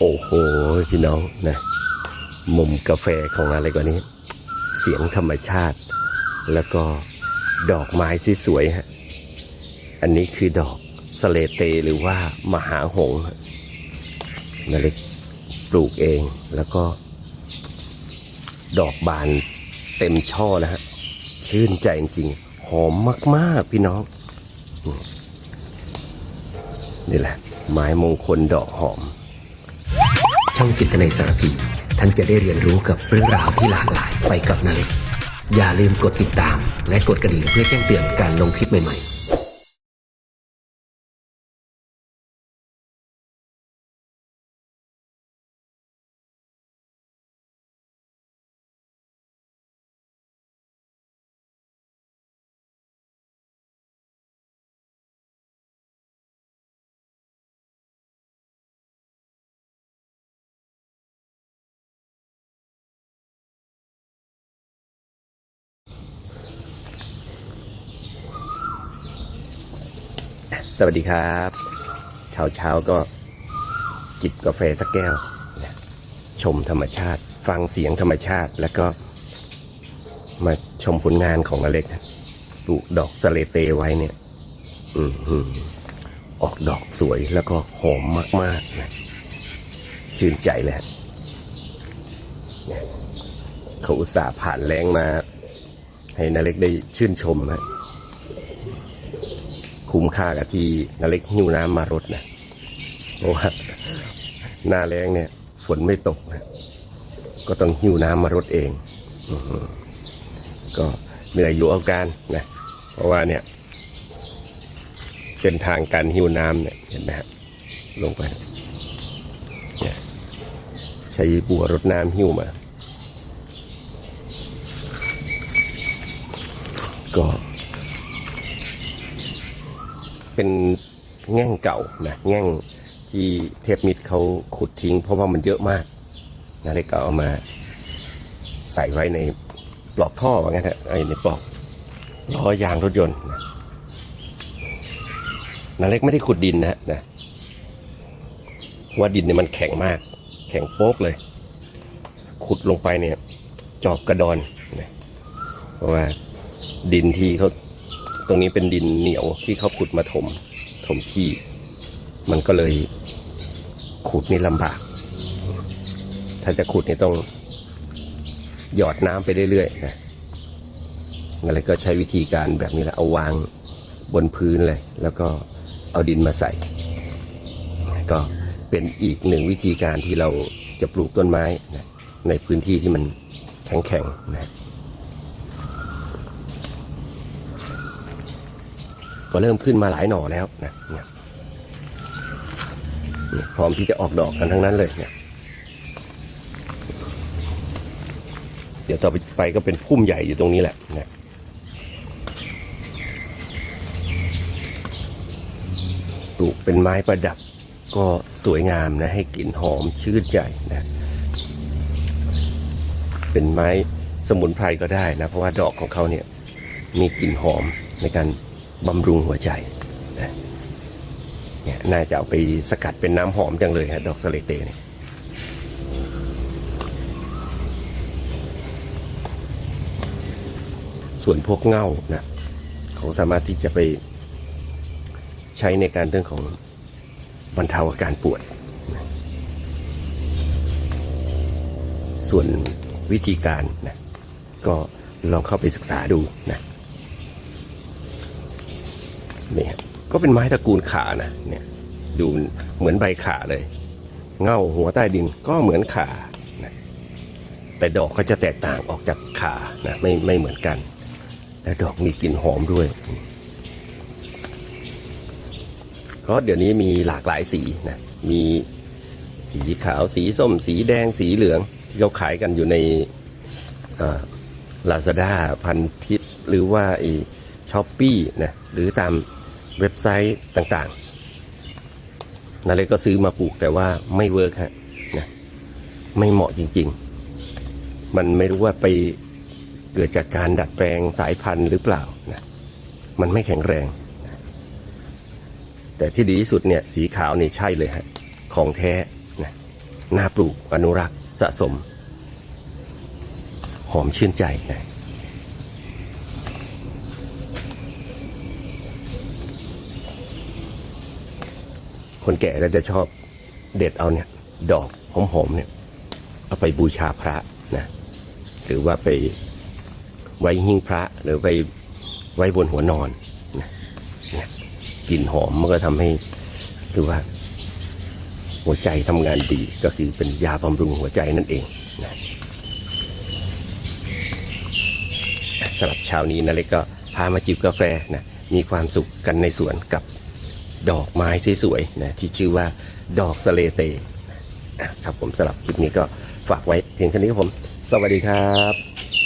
โอ้โห พี่น้องนะมุมกาแฟของอะไรกว่านี้ เสียงธรรมชาติ แล้วก็ดอกไม้สวยๆฮะอันนี้คือดอกสเลเตหรือว่ามหาหงนาเล็กปลูกเองแล้วก็ ดอกบานเต็มช่อนะฮะชื่นใจจริงๆหอมมาก ๆ พี่น้อง นี่แหละ ไม้มงคลดอกหอม ช่องจิตในสารพีท่านจะได้เรียนรู้กับเรื่องราวที่หลากหลายไปกับนาเล็กอย่าลืมกดติดตาม และกดกระดิ่งเพื่อแจ้งเตือนการลงคลิปใหม่ๆ สวัสดีครับเช้าเช้าก็จิบกาแฟสักแก้วนะชมธรรมชาติ ฟังเสียงธรรมชาติแล้วก็มาชมผลงานของอเล็กปลูกดอกสเลเตไว้เนี่ยอือออกดอกสวยแล้วก็หอมมากๆนะชื่นใจเลยเนี่ยเขาอุตส่าห์ผ่านแรงมา ให้นาเล็กได้ชื่นชมนะ คุ้มค่ากับที่นาเล็กหิ้วน้ำมารดนะเพราะว่าหน้าแรงเนี่ย ฝนไม่ตกนะก็ต้องหิ้วน้ำมารดเองอก็เหนื่อยอยู่เอาการนะ เพราะว่าเนี่ย เส้นทางการหิ้วน้ำเนี่ยเห็นไหมฮะลงไปเนี่ยใช้บัวรดน้ำหิ้วมา ก็ เป็นแง่งเก่านะแง่งที่เทพมิตรเขาขุดทิ้ง เพราะว่ามันเยอะมากนะเลยก็เอามาใส่ไว้ในปลอกท่อว่างั้นฮะไอ้ในปลอกล้อยางรถยนต์นะนาเล็กไม่ได้ขุดดินนะนะเพราะว่าดินเนี่ยมันแข็งมาก แข็งโป๊กเลย ขุดลงไปเนี่ย จอบกระดอนนะเพราะว่าดินที่เขา ตรงนี้เป็นดินเหนียวที่เขาขุดมาถมถมที่ มันก็เลยขุดนี่ลำบาก ถ้าจะขุดนี่ต้องหยอดน้ำไปเรื่อยๆนะอะไรก็ใช้วิธีการแบบนี้แหละเอาวางบนพื้นเลย แล้วก็เอาดินมาใส่ ก็เป็นอีกหนึ่งวิธีการที่เราจะปลูกต้นไม้นะในพื้นที่ที่มันแข็งๆนะ ก็เริ่มขึ้นมาหลายหน่อแล้วนะเนี่ยพร้อมที่จะออกดอกกันทั้งนั้นเลยเนี่ยเดี๋ยวต่อไปก็เป็นพุ่มใหญ่อยู่ตรงนี้แหละนะปลูกเป็นไม้ประดับก็สวยงามนะ ให้กลิ่นหอมชื่นใจนะ เป็นไม้สมุนไพรก็ได้นะ เพราะว่าดอกของเขาเนี่ยมีกลิ่นหอมในการ บำรุงหัวใจนะเนี่ยน่าจะเอาไปสกัดเป็นน้ำหอมจังเลยฮะดอกสเลเตเนี่ยส่วนพวกเง่านะเขาสามารถที่จะไปใช้ในการเรื่องของบรรเทาอาการปวด ส่วนวิธีการนะก็ลองเข้าไปศึกษาดูนะ นี่ก็เป็นไม้ตระกูลขานะเนี่ยดูเหมือนใบขาเลย เง่าหัวใต้ดินก็เหมือนขานะแต่ดอกก็จะแตกต่างออกจากขานะไม่ไม่เหมือนกัน และดอกมีกลิ่นหอมด้วยก็เดี๋ยวนี้มีหลากหลายสีนะมีสีขาวสีส้ม สีแดงสีเหลือง ที่เขาขายกันอยู่ในลาซาด้าพันทิปหรือว่าไอช้อปปี้นะหรือตาม เว็บไซต์ต่างๆนาเล็กก็ซื้อมาปลูกแต่ว่าไม่เวิร์กฮะนะไม่เหมาะจริง ๆ มันไม่รู้ว่าไปเกิดจากการดัดแปลงสายพันธุ์หรือเปล่านะมันไม่แข็งแรง แต่ที่ดีที่สุดเนี่ยสีขาวนี่ใช่เลยฮะของแท้นะน่าปลูกอนุรักษ์สะสม หอมชื่นใจนะ คนแก่ก็จะชอบเด็ดเอาเนี่ย ดอกหอมๆเนี่ยเอาไปบูชาพระนะหรือว่าไปไว้หิ้งพระหรือไปไว้บนหัวนอนนะนี่ยกลิ่นหอมมันก็ทำให้คือว่า หัวใจทำงานดีก็คือเป็นยาบำรุงหัวใจนั่นเองนะสำหรับเช้านี้นะเล็กก็พามาจิบกาแฟนะมีความสุขกันในสวนกับ ดอกไม้สวยๆนะที่ชื่อว่าดอกสเลเตนะครับผมสำหรับคลิปนี้ก็ฝากไว้เพียงแค่นี้ครับผม สวัสดีครับ